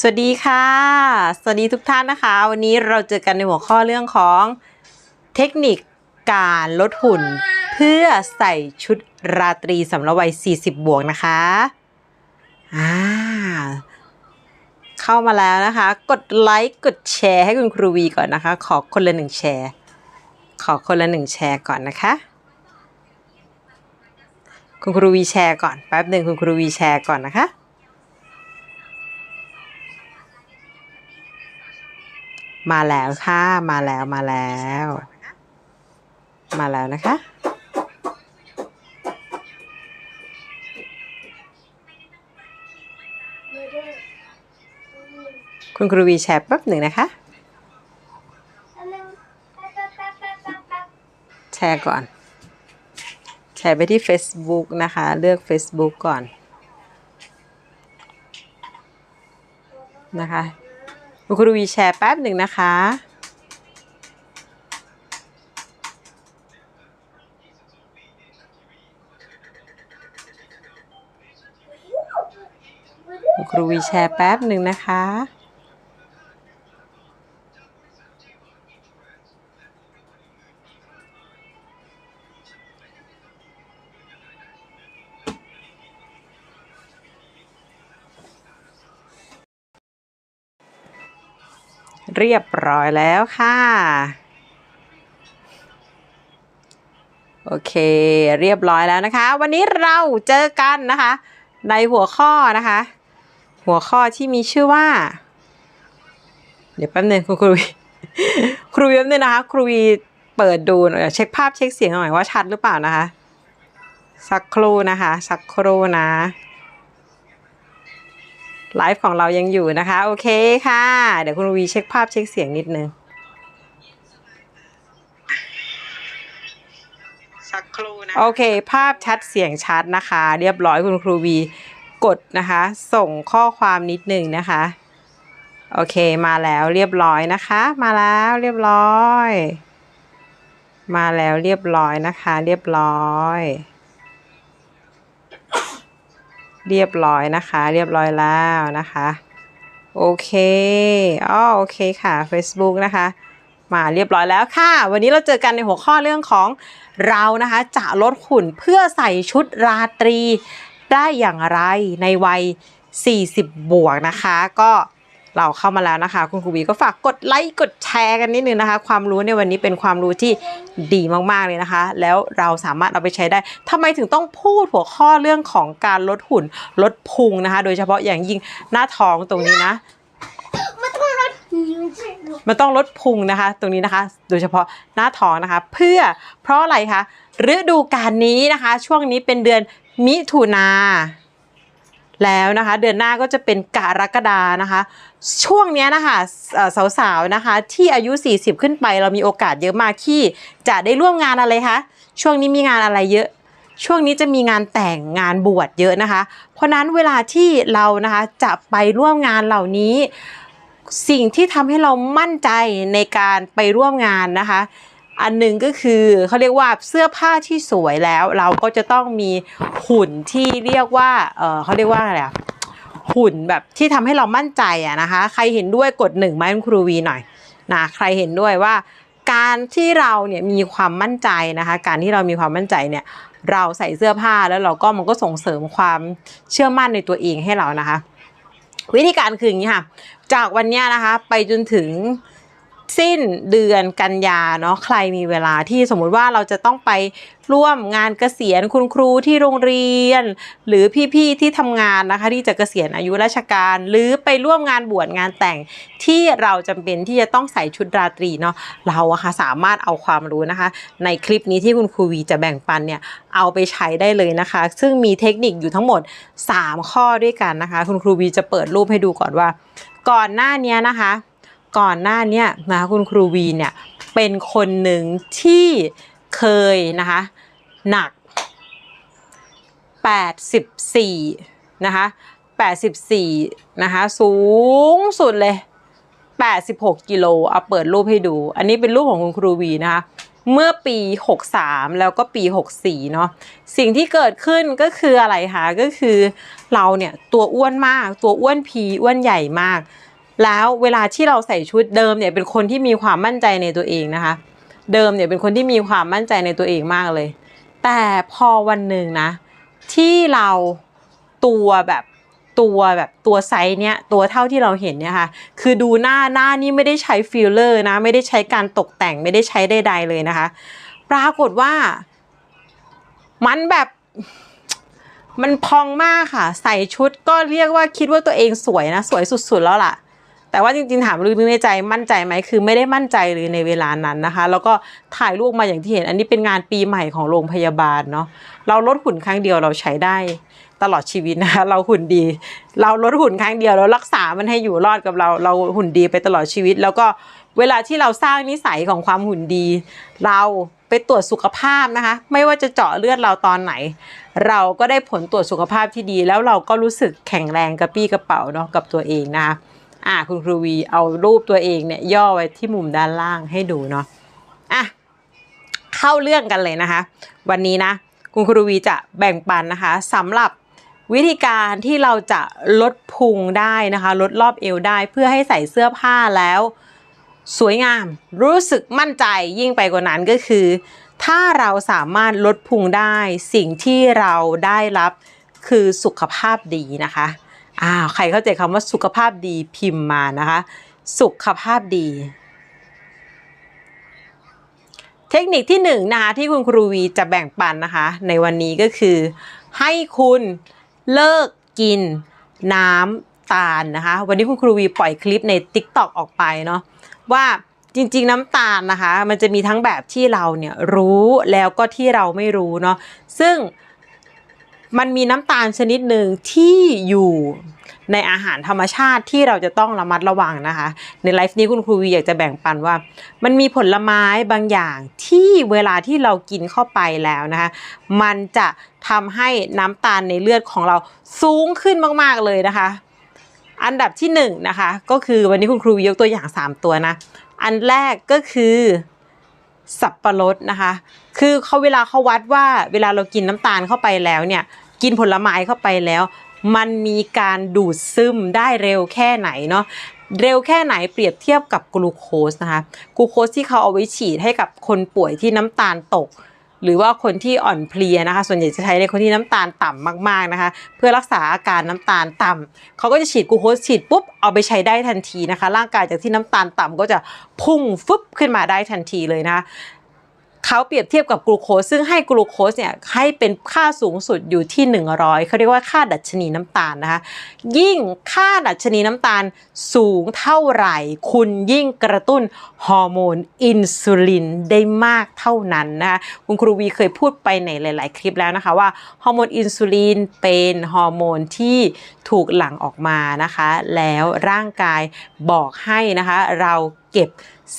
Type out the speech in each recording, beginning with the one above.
สวัสดีค่ะ สวัสดีทุกท่านนะคะ วันนี้เราเจอกันในหัวข้อเรื่องของเทคนิคการลดหุ่น เพื่อใส่ชุดราตรีสำหรับวัย 40 บวกนะคะอ่าเข้ามาแล้วนะคะ กดไลค์กดแชร์ให้คุณครูวีก่อนนะคะ ขอคนละหนึ่งแชร์ ขอคนละหนึ่งแชร์ก่อนนะคะ คุณครูวีแชร์ก่อนแป๊บหนึ่งคุณครูวีแชร์ก่อนนะคะ มาแล้วค่ะ มาแล้วมาแล้ว มาแล้วนะคะ คุณครูวีแชร์แป๊บหนึ่งนะคะ แชร์ก่อน แชร์ไปที่ Facebook นะคะ เลือก Facebook ก่อนนะคะ คุณครูวีแชร์แป๊บหนึ่งนะคะคุณครูวีแชร์แป๊บหนึ่งนะคะ เรียบร้อยแล้วค่ะ โอเค เรียบร้อยแล้วนะคะ วันนี้เราเจอกันนะคะ ในหัวข้อนะคะ หัวข้อที่มีชื่อว่า เดี๋ยวแป๊บนึงคุณครูวีครูวีแป๊บนึงนะคะ ครูวีเปิดดูหน่อยเช็คภาพเช็คเสียงหน่อยว่าชัดหรือเปล่านะคะ สักครู่นะคะ สักครู่นะ ไลฟ์ของเรายังอยู่นะคะ โอเคค่ะ เดี๋ยวคุณวีเช็คภาพเช็คเสียงนิดนึง สักครู่นะ โอเค ภาพชัดเสียงชัดนะคะ เรียบร้อยคุณครูวีกดนะคะ ส่งข้อความนิดนึงนะคะ โอเคมาแล้วเรียบร้อยนะคะ มาแล้วเรียบร้อย มาแล้วเรียบร้อยนะคะ เรียบร้อย เรียบร้อยนะคะ เรียบร้อยแล้วนะคะ โอเคอ๋อโอเคค่ะ Facebook นะคะ มาเรียบร้อยแล้วค่ะ วันนี้เราเจอกันในหัวข้อเรื่องของเรานะคะจะลดหุ่นเพื่อใส่ชุดราตรีได้อย่างไรในวัย 40 บวกนะคะ ก็ เราเข้ามาแล้วนะคะ คุณครูบีก็ฝากกดไลค์กดแชร์กันนิดนึงนะคะ ความรู้ในวันนี้เป็นความรู้ที่ดีมากๆเลยนะคะ แล้วเราสามารถเอาไปใช้ได้ทำไมถึงต้องพูดหัวข้อเรื่องของการลดหุ่นลดพุงนะคะ โดยเฉพาะอย่างยิ่งหน้าท้องตรงนี้นะมันต้องรถหิวใช่ไหมมันต้องลดพุงนะคะ ตรงนี้นะคะ โดยเฉพาะหน้าท้องนะคะ เพื่อเพราะอะไรคะฤดูกาลนี้นะคะ ช่วงนี้เป็นเดือนมิถุนาแล้วนะคะ เดือนหน้าก็จะเป็นกรกฎานะคะ ช่วงนี้นะคะสาวๆนะคะ ที่อายุ 40 ขึ้นไปเรามีโอกาสเยอะมากที่จะได้ร่วมงานอะไรคะช่วงนี้มีงานอะไรเยอะ ช่วงนี้จะมีงานแต่งงานบวชเยอะนะคะ เพราะนั้นเวลาที่เรานะคะจะไปร่วมงานเหล่านี้ สิ่งที่ทำให้เรามั่นใจในการไปร่วมงานนะคะอันหนึ่งก็คือเขาเรียกว่าเสื้อผ้าที่สวยแล้ว เราก็จะต้องมีหุ่นที่เรียกว่าเออเขาเรียกว่าอะไรอะ หุ่นแบบที่ทำให้เรามั่นใจอะนะคะ ใครเห็นด้วยกดหนึ่งไหมคุณครูวีหน่อยนะใครเห็นด้วยว่า การที่เราเนี่ยมีความมั่นใจนะคะ การที่เรามีความมั่นใจเนี่ยเราใส่เสื้อผ้าแล้วเราก็มันก็ส่งเสริมความเชื่อมั่นในตัวเองให้เรานะคะ วิธีการคืออย่างนี้ค่ะ จากวันเนี้ยนะคะ ไปจนถึง สิ้นเดือนกันยาเนาะใครมีเวลาที่สมมุติว่าเราจะต้องไปร่วมงานเกษียณคุณครูที่โรงเรียน หรือพี่ๆที่ทำงานนะคะ ที่จะเกษียณอายุราชการ หรือไปร่วมงานบวชงานแต่งที่เราจำเป็นที่จะต้องใส่ชุดราตรีเนาะเราอะค่ะสามารถเอาความรู้นะคะ ในคลิปนี้ที่คุณครูวีจะแบ่งปันเนี่ยเอาไปใช้ได้เลยนะคะ ซึ่งมีเทคนิคอยู่ทั้งหมด 3 ข้อด้วยกันนะคะ คุณครูวีจะเปิดรูปให้ดูก่อนว่า ก่อนหน้านี้นะคะ ก่อนหน้านี้นะคะคุณครูวีเนี่ยเป็นคนหนึ่งที่เคยนะคะหนัก 84 นะคะ 84 นะคะ สูงสุดเลย 86 กิโลเอาเปิดรูปให้ดู อันนี้เป็นรูปของคุณครูวีนะคะ เมื่อปี 63 แล้วก็ปี 64 เนาะสิ่งที่เกิดขึ้นก็คืออะไรคะก็คือเราเนี่ยตัวอ้วนมากตัวอ้วนพีอ้วนใหญ่มาก แล้วเวลาที่เราใส่ชุดเดิมเนี่ยเป็นคนที่มีความมั่นใจในตัวเองนะคะ เดิมเนี่ยเป็นคนที่มีความมั่นใจในตัวเองมากเลย แต่พอวันหนึ่งนะ ที่เราตัวแบบตัวแบบตัวไซส์เนี้ยตัวเท่าที่เราเห็นเนี่ยค่ะคือดูหน้าหน้านี่ไม่ได้ใช้ฟิลเลอร์นะ ไม่ได้ใช้การตกแต่งไม่ได้ใช้ใดๆเลยนะคะ ปรากฏว่า มันแบบมันพองมากค่ะ ใส่ชุดก็เรียกว่าคิดว่าตัวเองสวยนะ สวยสุดๆแล้วล่ะ แต่ว่าจริงๆถามลึกๆในใจมั่นใจไหมคือไม่ได้มั่นใจเลยในเวลานั้นนะคะ แล้วก็ถ่ายรูปมาอย่างที่เห็น อันนี้เป็นงานปีใหม่ของโรงพยาบาลเนาะเราลดหุ่นครั้งเดียวเราใช้ได้ตลอดชีวิตนะคะเราหุ่นดี เราลดหุ่นครั้งเดียวเรารักษามันให้อยู่รอดกับเรา เราหุ่นดีไปตลอดชีวิต แล้วก็เวลาที่เราสร้างนิสัยของความหุ่นดี เราไปตรวจสุขภาพนะคะ ไม่ว่าจะเจาะเลือดเราตอนไหน เราก็ได้ผลตรวจสุขภาพที่ดี แล้วเราก็รู้สึกแข็งแรงกระปี้กระเป๋าเนาะกับตัวเองนะคะ อะคุณครูวีเอารูปตัวเองเนี่ยย่อไว้ที่มุมด้านล่างให้ดูเนาะอะเข้าเรื่องกันเลยนะคะ วันนี้นะคุณครูวีจะแบ่งปันนะคะสำหรับวิธีการที่เราจะลดพุงได้นะคะ ลดรอบเอวได้เพื่อให้ใส่เสื้อผ้าแล้ว สวยงามรู้สึกมั่นใจยิ่งไปกว่านั้นก็คือ ถ้าเราสามารถลดพุงได้สิ่งที่เราได้รับคือสุขภาพดีนะคะ อ้าวใครเข้าใจคำว่าสุขภาพดีพิมพ์มานะคะ สุขภาพดี เทคนิคที่หนึ่งนะคะที่คุณครูวีจะแบ่งปันนะคะ ในวันนี้ก็คือ ให้คุณเลิกกินน้ำตาลนะคะ วันนี้คุณครูวีปล่อยคลิปใน TikTok ออกไปเนาะว่าจริงๆ น้ำตาลนะคะ มันจะมีทั้งแบบที่เราเนี่ยรู้แล้วก็ที่เราไม่รู้เนาะซึ่ง มันมีน้ำตาลชนิดหนึ่งที่อยู่ในอาหารธรรมชาติที่เราจะต้องระมัดระวังนะคะ ในไลฟ์นี้คุณครูวีอยากจะแบ่งปันว่า มันมีผลไม้บางอย่างที่เวลาที่เรากินเข้าไปแล้วนะคะ มันจะทำให้น้ำตาลในเลือดของเราสูงขึ้นมากๆเลยนะคะ อันดับที่หนึ่งนะคะก็คือวันนี้คุณครูวียกตัวอย่าง 3 ตัวนะ อันแรกก็คือ สับปะรดนะคะ คือเขาเวลาเขาวัดว่าเวลาเรากินน้ำตาลเข้าไปแล้วเนี่ย กินผลไม้เข้าไปแล้ว มันมีการดูดซึมได้เร็วแค่ไหนเนาะเร็วแค่ไหนเปรียบเทียบกับกลูโคสนะคะกลูโคสที่เขาเอาไว้ฉีดให้กับคนป่วยที่น้ำตาลตก หรือว่าคนที่อ่อนเพลียนะคะ ส่วนใหญ่จะใช้ในคนที่น้ำตาลต่ำมากๆนะคะ เพื่อรักษาอาการน้ำตาลต่ำเขาก็จะฉีดกูโคสฉีดปุ๊บเอาไปใช้ได้ทันทีนะคะ ร่างกายจากที่น้ำตาลต่ำก็จะพุ่งฟึบขึ้นมาได้ทันทีเลยนะะ เขาเปรียบเทียบกับกลูโคสซึ่งให้กลูโคสเนี่ยให้เป็นค่าสูงสุดอยู่ที่ 100เขาเรียกว่าค่าดัชนีน้ำตาลนะคะยิ่งค่าดัชนีน้ำตาลสูงเท่าไหร่ คุณยิ่งกระตุ้นฮอร์โมนอินซูลินได้มากเท่านั้นนะคะคุณครูวีเคยพูดไปในหลาย ๆ คลิปแล้วนะคะว่าฮอร์โมนอินซูลินเป็นฮอร์โมนที่ถูกหลั่งออกมานะคะ แล้วร่างกายบอกให้นะคะ เราเก็บ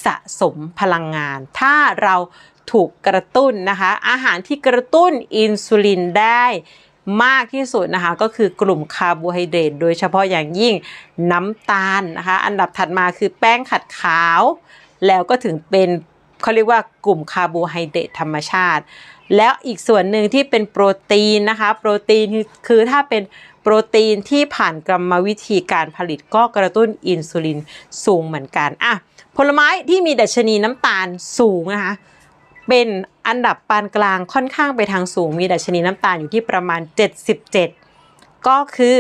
สะสมพลังงาน ถ้าเรา ถูกกระตุ้นนะคะ อาหารที่กระตุ้นอินซูลินได้มากที่สุดนะคะก็คือกลุ่มคาร์โบไฮเดรตโดยเฉพาะอย่างยิ่งน้ำตาลนะคะ อันดับถัดมาคือแป้งขัดขาว แล้วก็ถึงเป็นเขาเรียกว่ากลุ่มคาร์โบไฮเดรตธรรมชาติ แล้วอีกส่วนหนึ่งที่เป็นโปรตีนนะคะ โปรตีนคือถ้าเป็นโปรตีนที่ผ่านกรรมวิธีการผลิตก็กระตุ้นอินซูลินสูงเหมือนกันอะผลไม้ที่มีดัชนีน้ำตาลสูงนะคะ เป็นอันดับปานกลางค่อนข้างไปทางสูง มีดัชนีน้ำตาลอยู่ที่ประมาณ 77 ก็คือ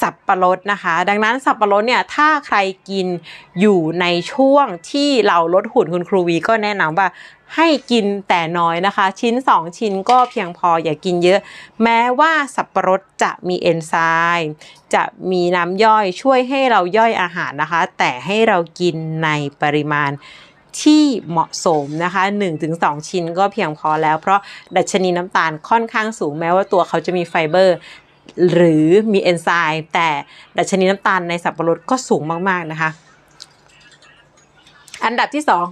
สับปะรดนะคะ ดังนั้นสับปะรดเนี่ยถ้าใครกินอยู่ในช่วงที่เราลดหุ่นคุณครูวีก็แนะนำว่าให้กินแต่น้อยนะคะ ชิ้น 2 ชิ้นก็เพียงพออย่ากินเยอะ แม้ว่าสับปะรดจะมีเอนไซม์จะมีน้ำย่อยช่วยให้เราย่อยอาหารนะคะ แต่ให้เรากินในปริมาณ ที่เหมาะสมนะคะ 1-2 ชิ้นก็เพียงพอแล้ว เพราะดัชนีน้ำตาลค่อนข้างสูงแม้ว่าตัวเขาจะมีไฟเบอร์หรือมีเอนไซม์แต่ดัชนีน้ำตาลในสับปะรดก็สูงมาก ๆ นะคะ อันดับที่สอง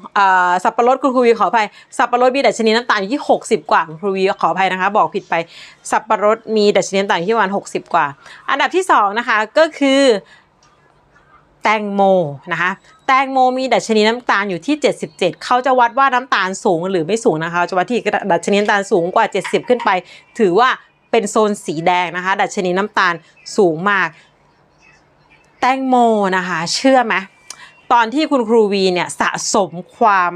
สับปะรดคุณครูวีขออภัย สับปะรดมีดัชนีน้ำตาลอยู่ที่ 60 กว่าคุณครูวีขออภัยนะคะ บอกผิดไปสับปะรดมีดัชนีน้ำตาลอยู่ที่ประมาณ60 กว่า อันดับที่สองนะคะก็คือ แตงโมนะคะแตงโมมีดัชนีน้ำตาลอยู่ที่ 77 เขาจะวัดว่าน้ำตาลสูงหรือไม่สูงนะคะ จะวัดที่ดัชนีน้ำตาลสูงกว่า 70 ขึ้นไป ถือว่าเป็นโซนสีแดงนะคะ ดัชนีน้ำตาลสูงมาก แตงโมนะคะ เชื่อไหมตอนที่คุณครูวีเนี่ยสะสมความ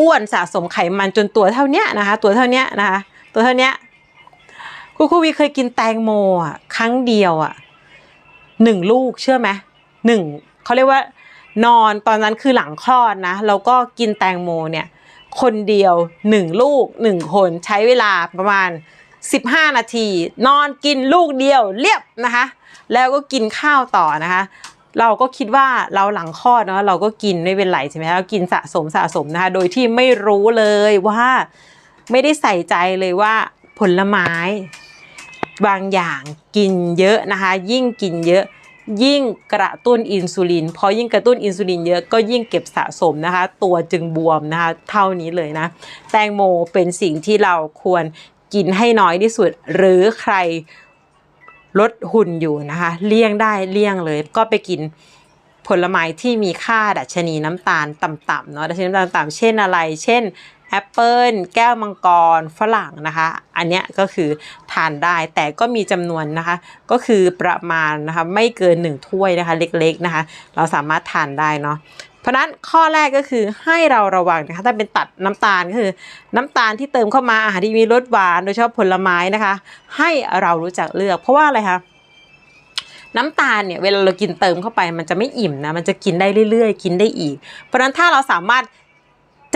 อ้วนสะสมไขมันจนตัวเท่านี้นะคะ ตัวเท่านี้นะคะ ตัวเท่านี้คุณครูวีเคยกินแตงโมอะครั้งเดียวอะหนึ่งลูกเชื่อไหม หนึ่งเขาเรียกว่านอนตอนนั้นคือหลังคลอดนะแล้วก็กินแตงโมเนี่ยคนเดียวหนึ่งลูกหนึ่งคนใช้เวลาประมาณ 15 นาที นอนกินลูกเดียวเรียบนะคะ แล้วก็กินข้าวต่อนะคะ เราก็คิดว่าเราหลังคลอดเนาะเราก็กินไม่เป็นไรใช่ไหมเรากินสะสมสะสมนะคะ โดยที่ไม่รู้เลยว่าไม่ได้ใส่ใจเลยว่าผลไม้ บางอย่างกินเยอะนะคะ ยิ่งกินเยอะ ยิ่งกระตุ้นอินซูลิน พอยิ่งกระตุ้นอินซูลินเยอะก็ยิ่งเก็บสะสมนะคะ ตัวจึงบวมนะคะ เท่านี้เลยนะ แตงโมเป็นสิ่งที่เราควรกินให้น้อยที่สุด หรือใครลดหุ่นอยู่นะคะ เลี่ยงได้เลี่ยงเลย ก็ไปกินผลไม้ที่มีค่าดัชนีน้ำตาลต่ำๆเนาะดัชนีน้ำตาลต่ำๆเช่นอะไร เช่น แอปเปิลแก้วมังกร ฝรั่งนะคะ อันเนี้ยก็คือทานได้แต่ก็มีจำนวนนะคะ ก็คือประมาณนะคะไม่เกิน 1 ถ้วยนะคะ เล็กๆนะคะ เราสามารถทานได้เนาะเพราะนั้นข้อแรกก็คือให้เราระวังนะคะถ้าเป็นตัดน้ำตาลก็คือ น้ำตาลที่เติมเข้ามาอาหารที่มีรสหวานโดยเฉพาะผลไม้นะคะ ให้เรารู้จักเลือก เพราะว่าอะไรคะน้ำตาลเนี่ยเวลาเรากินเติมเข้าไป มันจะไม่อิ่มนะมันจะกินได้เรื่อยๆ กินได้อีก เพราะนั้นถ้าเราสามารถ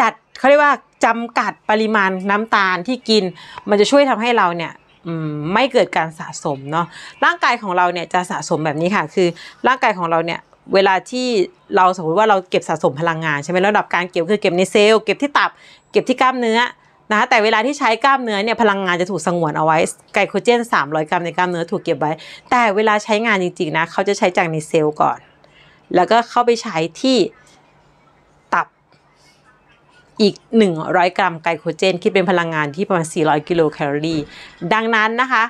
จัดเขาเรียกว่าจำกัดปริมาณน้ำตาลที่กิน มันจะช่วยทำให้เราเนี่ยไม่เกิดการสะสมเนาะร่างกายของเราเนี่ยจะสะสมแบบนี้ค่ะ คือร่างกายของเราเนี่ยเวลาที่เราสมมติว่าเราเก็บสะสมพลังงานใช่ไหมระดับการเก็บคือเก็บในเซลล์เก็บที่ตับเก็บที่กล้ามเนื้อนะคะแต่เวลาที่ใช้กล้ามเนื้อเนี่ยพลังงานจะถูกสงวนเอาไว้ไกลโคเจน 300 กรัมในกล้ามเนื้อถูกเก็บไว้ แต่เวลาใช้งานจริงๆนะเขาจะใช้จากในเซลล์ก่อน แล้วก็เข้าไปใช้ที่ อีก 100 กรัมไกลโคเจน คิดเป็นพลังงานที่ประมาณ 400 กิโลแคลอรี่ดังนั้นนะคะ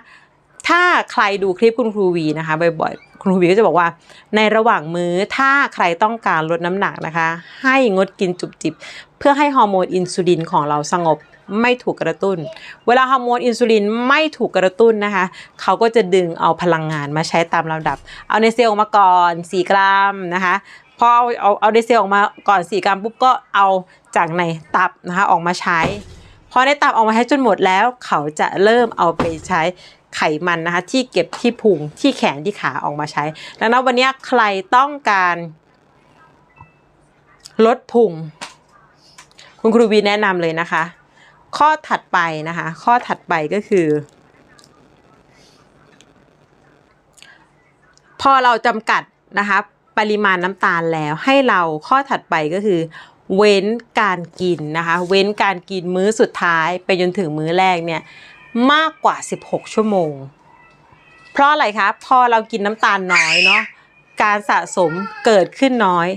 ถ้าใครดูคลิปคุณครูวีนะคะบ่อยๆคุณครูวีก็จะบอกว่า ในระหว่างมื้อถ้าใครต้องการลดน้ำหนักนะคะ ให้งดกินจุบจิบ เพื่อให้ฮอร์โมนอินซูลินของเราสงบไม่ถูกกระตุ้น เวลาฮอร์โมนอินซูลินไม่ถูกกระตุ้นนะคะ เขาก็จะดึงเอาพลังงานมาใช้ตามลำดับ เอาในเซลล์มาก่อน 4 กรัมนะคะ พอเอาเอาเอาในเซลล์ออกมาก่อน4กรัมปุ๊บก็เอาจากในตับนะคะออกมาใช้พอในตับออกมาใช้จนหมดแล้ว เขาจะเริ่มเอาไปใช้ไขมันนะคะที่เก็บที่พุงที่แขนที่ขาออกมาใช้ ดังนั้นวันนี้ใครต้องการลดพุงคุณครูวีแนะนำเลยนะคะ ข้อถัดไปนะคะ ข้อถัดไปก็คือ พอเราจำกัดนะคะ ปริมาณน้ำตาลแล้วให้เราข้อถัดไปก็คือ เว้นการกินนะคะ เว้นการกินมื้อสุดท้ายไปจนถึงมื้อแรกเนี่ยมากกว่า 16 ชั่วโมง เพราะอะไรคะพอเรากินน้ำตาลน้อยเนาะการสะสมเกิดขึ้นน้อย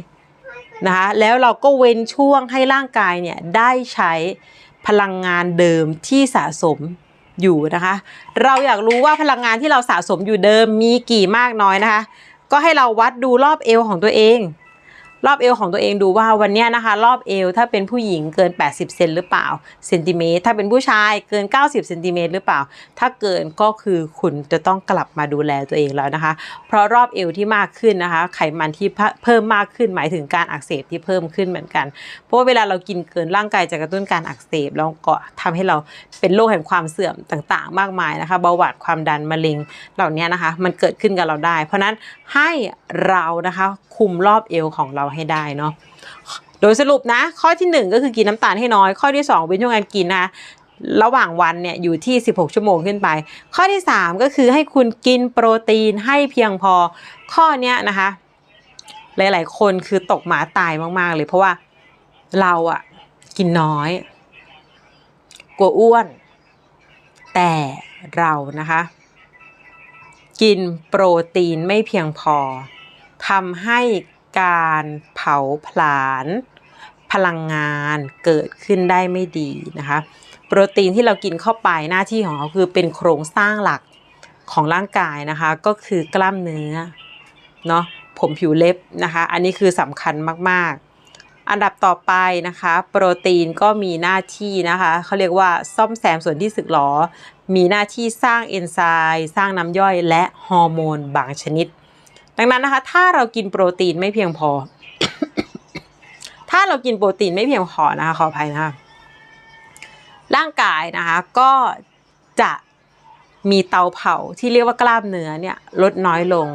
นะคะแล้วเราก็เว้นช่วงให้ร่างกายเนี่ยได้ใช้พลังงานเดิมที่สะสมอยู่นะคะ เราอยากรู้ว่าพลังงานที่เราสะสมอยู่เดิมมีกี่มากน้อยนะคะ ก็ให้เราวัดดูรอบเอวของตัวเอง รอบเอวของตัวเองดูว่าวันนี้นะคะ รอบเอวถ้าเป็นผู้หญิงเกิน 80 เซนหรือเปล่าเซนติเมตรถ้าเป็นผู้ชายเกิน 90เซนติเมตรหรือเปล่า ถ้าเกินก็คือคุณจะต้องกลับมาดูแลตัวเองแล้วนะคะ เพราะรอบเอวที่มากขึ้นนะคะ ไขมันที่เพิ่มมากขึ้นหมายถึงการอักเสบที่เพิ่มขึ้นเหมือนกัน เพราะว่าเวลาเรากินเกินร่างกายจะกระตุ้นการอักเสบแล้วก็ทำให้เราเป็นโรคแห่งความเสื่อมต่างๆ มากมายนะคะเบาหวานความดันมะเร็งเหล่านี้นะคะ มันเกิดขึ้นกับเราได้ เพราะฉะนั้นให้เรานะคะคุมรอบเอวของเราให้ได้เนาะโดยสรุปนะ ข้อที่ 1 ก็คือกินน้ำตาลให้น้อย ข้อที่ 2 เป็นช่วงการกินนะคะระหว่างวันเนี่ยอยู่ที่ 16 ชั่วโมงขึ้นไป ข้อที่ 3 ก็คือให้คุณกินโปรตีนให้เพียงพอข้อเนี้ยนะคะ หลาย ๆ คนคือตกหมาตายมากๆ เลย เพราะว่าเราอะกินน้อย กลัวอ้วน แต่เรานะคะ กินโปรตีนไม่เพียงพอทำให้ การเผาผลาญพลังงานเกิดขึ้นได้ไม่ดีนะคะ โปรตีนที่เรากินเข้าไปหน้าที่ของเขาคือเป็นโครงสร้างหลักของร่างกายนะคะ ก็คือกล้ามเนื้อเนาะผมผิวเล็บนะคะ อันนี้คือสำคัญมากๆ อันดับต่อไปนะคะ โปรตีนก็มีหน้าที่นะคะเขาเรียกว่าซ่อมแซมส่วนที่สึกหรอมีหน้าที่สร้างเอนไซม์สร้างน้ำย่อยและฮอร์โมนบางชนิด ดังนั้นนะคะ ถ้าเรากินโปรตีนไม่เพียงพอ ถ้าเรากินโปรตีนไม่เพียงพอนะคะขออภัยนะคะร่างกายนะคะก็จะมีเตาเผาที่เรียกว่ากล้ามเนื้อเนี่ยลดน้อยลง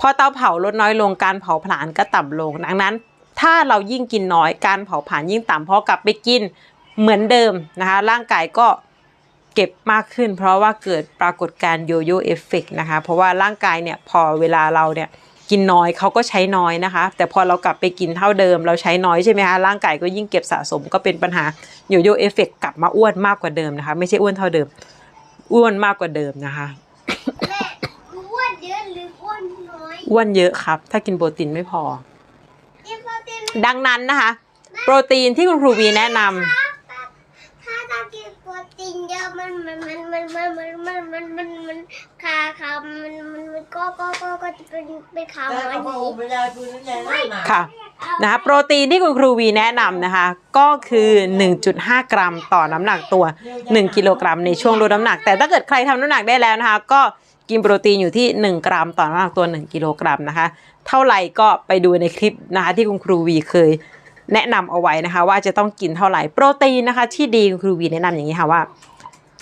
พอเตาเผาลดน้อยลงการเผาผลาญก็ต่ำลง ดังนั้น ถ้าเรายิ่งกินน้อยการเผาผลาญยิ่งต่ำพอกลับไปกินเหมือนเดิมนะคะร่างกายก็ เก็บมากขึ้น เพราะว่าเกิดปรากฏการณ์โยโย่เอฟเฟกนะคะ เพราะว่าร่างกายเนี่ยพอเวลาเราเนี่ยกินน้อยเขาก็ใช้น้อยนะคะ แต่พอเรากลับไปกินเท่าเดิม เราใช้น้อยใช่ไหมคะร่างกายก็ยิ่งเก็บสะสมก็เป็นปัญหาโยโย่เอฟเฟกกลับมาอ้วนมากกว่าเดิมนะคะ ไม่ใช่อ้วนเท่าเดิม อ้วนมากกว่าเดิมนะคะแม่อ้วนเยอะหรืออ้วนน้อยอ้วนเยอะครับ ถ้ากินโปรตีนไม่พอกินโปรตีนดังนั้นนะคะ โปรตีนที่คุณครูวีแนะนำ ถ้าถ้ากินโปรตีนเยอะ มันมันมันมันมันมันมันมันมันมันขาขามันมันมันก็ก็ก็ก็จะเป็นเป็นขาหมอ Där ห kommer นี hon med där på den jävla ค่ะนะคะโปรตีนที่คุณครูวีแนะนำนะคะ ก็คือ 1.5 กรัมต่อน้ำหนักตัว 1 กิโลกรัมในช่วงลดน้ำหนัก แต่ถ้าเกิดใครทำน้ำหนักได้แล้วนะคะ ก็กินโปรตีนอยู่ที่ 1 กรัมต่อน้ำหนักตัว 1 กิโลกรัมนะคะ เท่าไหร่ก็ไปดูในคลิปนะคะที่คุณครูวีเคยแนะนำเอาไว้นะคะ ว่าจะต้องกินเท่าไหร่โปรตีนนะคะ ที่ดีคุณครูวีแนะนำอย่างนี้ค่ะว่า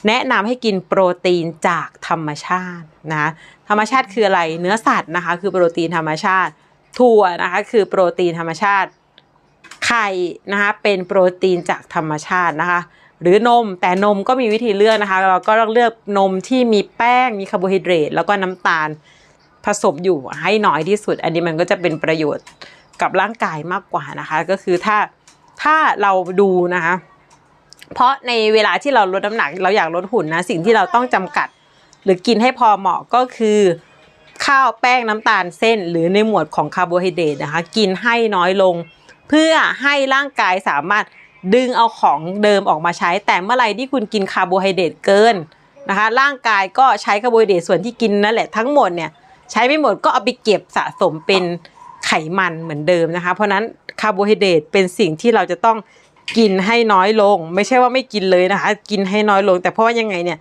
แนะนำให้กินโปรตีนจากธรรมชาตินะคะธรรมชาติคืออะไรเนื้อสัตว์นะคะคือโปรตีนธรรมชาติ ถั่วนะคะคือโปรตีนธรรมชาติ ไข่นะคะเป็นโปรตีนจากธรรมชาตินะคะหรือนมแต่นมก็มีวิธีเลือกนะคะ เราก็ต้องเลือกนมที่มีแป้งมีคาร์โบไฮเดรตแล้วก็น้ำตาลผสมอยู่ให้น้อยที่สุด อันนี้มันก็จะเป็นประโยชน์กับร่างกายมากกว่านะคะ ก็คือถ้าถ้าเราดูนะคะ เพราะในเวลาที่เราลดน้ำหนัก เราอยากลดหุ่นนะสิ่งที่เราต้องจำกัด หรือกินให้พอเหมาะก็คือ ข้าวแป้งน้ำตาลเส้น หรือในหมวดของคาร์โบไฮเดรตนะคะ กินให้น้อยลง เพื่อให้ร่างกายสามารถดึงเอาของเดิมออกมาใช้ แต่เมื่อไหร่ที่คุณกินคาร์โบไฮเดรตเกินนะคะร่างกายก็ใช้คาร์โบไฮเดรตส่วนที่กินนั่นแหละทั้งหมดเนี่ยใช้ไม่หมดก็เอาไปเก็บสะสมเป็นไขมันเหมือนเดิมนะคะ เพราะฉะนั้นคาร์โบไฮเดรตเป็นสิ่งที่เราจะต้อง กินให้น้อยลง ไม่ใช่ว่าไม่กินเลยนะคะ กินให้น้อยลง แต่เพราะว่ายังไงเนี่ย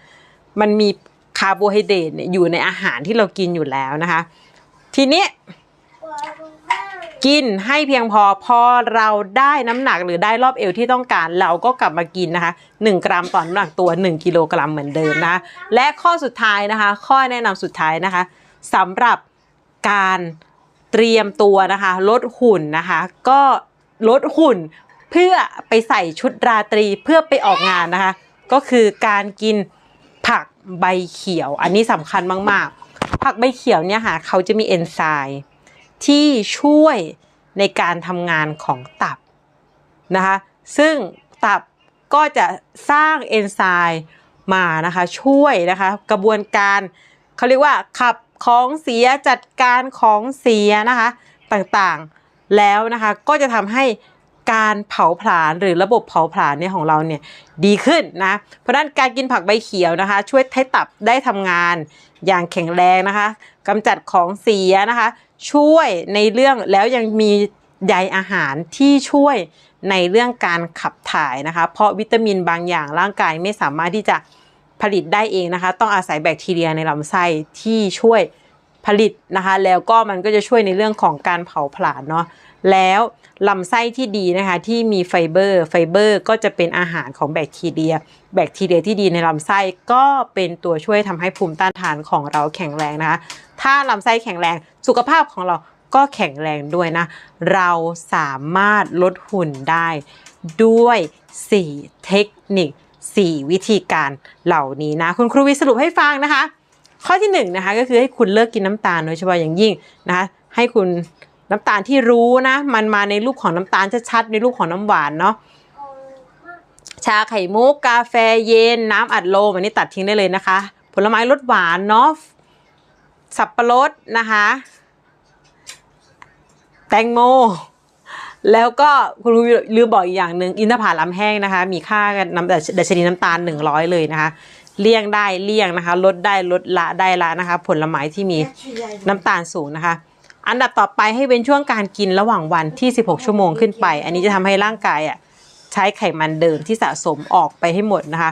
มันมีคาร์โบไฮเดรตเนี่ยอยู่ในอาหารที่เรากินอยู่แล้วนะคะ ทีนี้กินให้เพียงพอพอเราได้น้ำหนักหรือได้รอบเอวที่ต้องการ เราก็กลับมากินนะคะ 1 กรัมต่อน้ำหนักตัว 1 กิโลกรัมเหมือนเดิมนะะและข้อสุดท้ายนะคะ ข้อแนะนำสุดท้ายนะคะสำหรับการเตรียมตัวนะคะ ลดหุ่นนะคะ ก็ลดหุ่น เพื่อไปใส่ชุดราตรีเพื่อไปออกงานนะคะ ก็คือการกินผักใบเขียว อันนี้สำคัญมาก ๆ ผักใบเขียวเนี่ยค่ะเขาจะมีเอนไซม์ที่ช่วยในการทำงานของตับนะคะซึ่งตับก็จะสร้างเอนไซม์มานะคะช่วยนะคะกระบวนการเขาเรียกว่าขับของเสียจัดการของเสียนะคะต่างๆแล้วนะคะก็จะทำให้ การเผาผลาญหรือระบบเผาผลาญเนี่ยของเราเนี่ยดีขึ้นนะ เพราะนั้นการกินผักใบเขียวนะคะ ช่วยให้ตับได้ทำงานอย่างแข็งแรงนะคะกำจัดของเสียนะคะ ช่วยในเรื่องแล้วยังมีใยอาหารที่ช่วยในเรื่องการขับถ่ายนะคะ เพราะวิตามินบางอย่างร่างกายไม่สามารถที่จะผลิตได้เองนะคะ ต้องอาศัยแบคทีเรียในลำไส้ที่ช่วยผลิตนะคะ แล้วก็มันก็จะช่วยในเรื่องของการเผาผลาญเนาะ แล้วลำไส้ที่ดีนะคะที่มีไฟเบอร์ไฟเบอร์ก็จะเป็นอาหารของแบคทีเรีย แบคทีเรียที่ดีในลำไส้ก็เป็นตัวช่วยทำให้ภูมิต้านทานของเราแข็งแรงนะคะ ถ้าลำไส้แข็งแรงสุขภาพของเราก็แข็งแรงด้วยนะ เราสามารถลดหุ่นได้ ด้วย 4 เทคนิค 4 วิธีการเหล่านี้นะ คุณครูวิสรุปให้ฟังนะคะ ข้อที่1นงนะคะก็คือให้คุณเลิกกินน้ำตาลโดยเฉพาะอย่างยิ่งนะคะให้คุณ น้ำตาลที่รู้นะ มันมาในรูปของน้ำตาลชัดๆในรูปของน้ำหวานเนาะชาไข่มุกกาแฟเย็นน้ำอัดลมอันนี้ตัดทิ้งได้เลยนะคะ ผลไม้รสหวานเนาะสับปะรดนะคะ แตงโม แล้วก็คุณลืมบอกอีกอย่างหนึ่งอินทผลัมแห้งนะคะ มีค่าน้ำดัชนีน้ำตาล 100 เลยนะคะ เลี่ยงได้เลี่ยงนะคะ ลดได้ลดละได้ละนะคะ ผลไม้ที่มีน้ำตาลสูงนะคะ อันดับต่อไปให้เว้นช่วงการกินระหว่างวันที่ 16 ชั่วโมงขึ้นไป อันนี้จะทำให้ร่างกายอะใช้ไขมันเดิมที่สะสมออกไปให้หมดนะคะ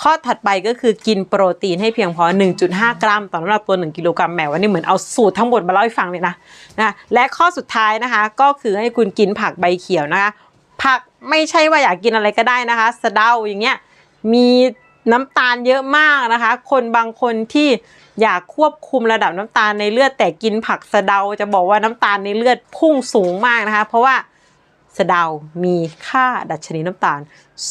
ข้อถัดไปก็คือกินโปรตีนให้เพียงพอ 1.5 กรัม ต่อน้ำหนักตัว 1 กิโลกรัมแหมวันนี้เหมือนเอาสูตรทั้งหมดมาเล่าให้ฟังเลยนะนะและข้อสุดท้ายนะคะ ก็คือให้คุณกินผักใบเขียวนะคะ ผักไม่ใช่ว่าอยากกินอะไรก็ได้นะคะสะเดาอย่างเงี้ยมีน้ำตาลเยอะมากนะคะ คนบางคนที่ อยากควบคุมระดับน้ำตาลในเลือดแต่กินผักสะเดาจะบอกว่าน้ำตาลในเลือดพุ่งสูงมากนะคะ เพราะว่าสะเดา มีค่าดัชนีน้ำตาล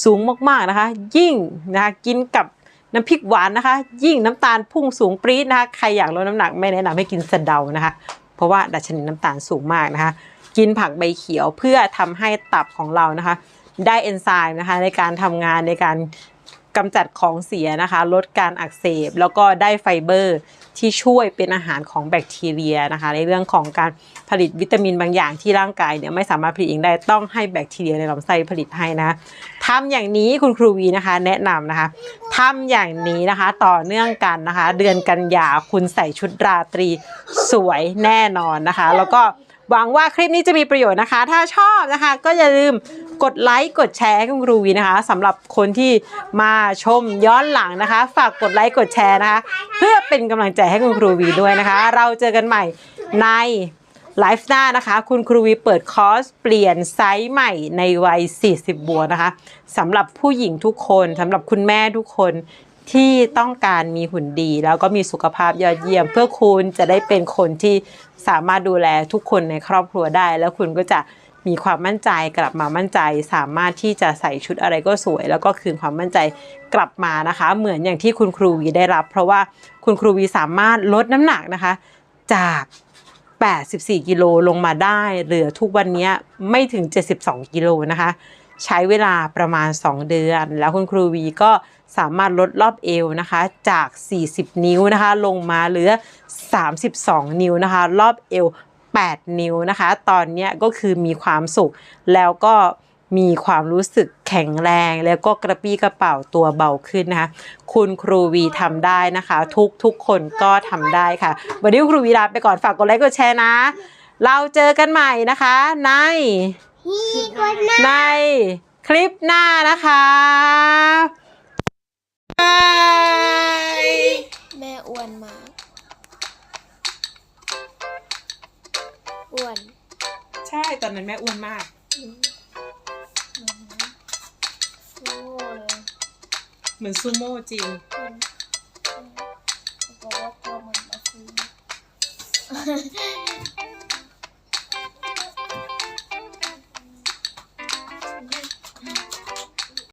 สูงมากๆนะคะ ยิ่งนะคะกินกับน้ำพริกหวานนะคะ ยิ่งน้ำตาลพุ่งสูงปรี๊ดนะคะใครอยากลดน้ำหนักไม่แนะนำให้กินสะเดานะคะ เพราะว่าดัชนีน้ำตาลสูงมากนะคะ กินผักใบเขียวเพื่อทำให้ตับของเรานะคะ ได้เอนไซม์นะคะในการทำงานในการ กำจัดของเสียนะคะ ลดการอักเสบ แล้วก็ได้ไฟเบอร์ที่ช่วยเป็นอาหารของแบคทีเรียนะคะ ในเรื่องของการผลิตวิตามินบางอย่างที่ร่างกายเนี่ยไม่สามารถผลิตเองได้ต้องให้แบคทีเรียในลำไส้ผลิตให้นะทำอย่างนี้คุณครูวีนะคะ แนะนำนะคะทำอย่างนี้นะคะต่อเนื่องกันนะคะ เดือนกันยาคุณใส่ชุดราตรีสวยแน่นอนนะคะ แล้วก็หวังว่าคลิปนี้จะมีประโยชน์นะคะ ถ้าชอบนะคะ ก็อย่าลืม กดไลค์กดแชร์ให้คุณครูวีนะคะสำหรับคนที่มาชมย้อนหลังนะคะ ฝากกดไลค์กดแชร์นะคะเพื่อเป็นกำลังใจให้คุณครูวีด้วยนะคะ เราเจอกันใหม่ในไลฟ์หน้านะคะ คุณครูวีเปิดคอร์สเปลี่ยนไซส์ใหม่ในวัย 40 บวกนะคะสำหรับผู้หญิงทุกคนสำหรับคุณแม่ทุกคนที่ต้องการมีหุ่นดี แล้วก็มีสุขภาพยอดเยี่ยม เพื่อคุณจะได้เป็นคนที่สามารถดูแลทุกคนในครอบครัวได้ แล้วคุณก็จะ มีความมั่นใจกลับมามั่นใจ สามารถที่จะใส่ชุดอะไรก็สวย แล้วก็คืนความมั่นใจกลับมานะคะ เหมือนอย่างที่คุณครูวีได้รับ เพราะว่าคุณครูวีสามารถลดน้ำหนักนะคะ จาก 84 กิโลลงมาได้เหลือทุกวันนี้ไม่ถึง 72 กิโลนะคะ ใช้เวลาประมาณ 2 เดือน แล้วคุณครูวีก็สามารถลดรอบเอวนะคะจาก 40 นิ้วนะคะ ลงมาเหลือ 32 นิ้วนะคะ รอบเอว 8 นิ้วนะคะ ตอนเนี้ยก็คือมีความสุข แล้วก็มีความรู้สึกแข็งแรง แล้วก็กระปี้กระเป๋าตัวเบาขึ้นนะคะคุณครูวีทำได้นะคะ ทุกทุกคนก็ทำได้ค่ะ วันนี้คุณครูวีลาไปก่อนฝากกดไลค์กดแชร์นะ เราเจอกันใหม่นะคะในฮีคนหน้าในคลิปหน้านะคะ ช่ตอนนั้นแม่อ้วนมาก โอ้เลยเหมือนซูโม่จริง บอกว่าพ่อมันมาซื้อ